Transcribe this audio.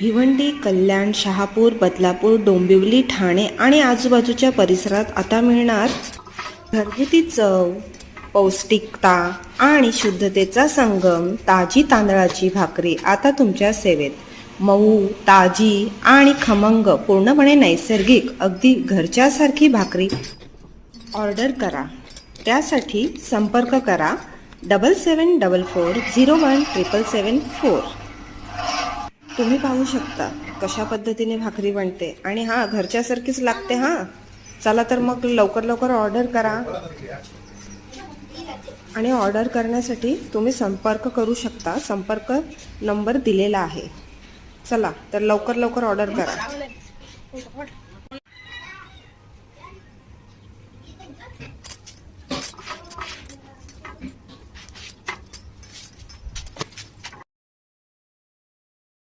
भिवंडी कल्याण शहापूर बदलापूर डोंबिवली ठाणे आणि आजूबाजूच्या परिसरात आता मिळणार घरगुती चव पौष्टिकता आणि शुद्धतेचा संगम ताजी तांदळाची भाकरी आता तुमच्या सेवेत. मऊ ताजी आणि खमंग पूर्णपणे नैसर्गिक अगदी घरच्यासारखी भाकरी ऑर्डर करा. त्यासाठी संपर्क करा double seven double four zero one triple seven four तुम्ही पाहू शकता कशा पद्धतीने भाकरी बनते. आणि हां घरच्यासारखीच लागते हां. चला तर मग लवकर लवकर ऑर्डर करा. आणि ऑर्डर करण्यासाठी तुम्ही संपर्क करू शकता. संपर्क नंबर दिलेला आहे. चला तर लवकर लवकर ऑर्डर करा.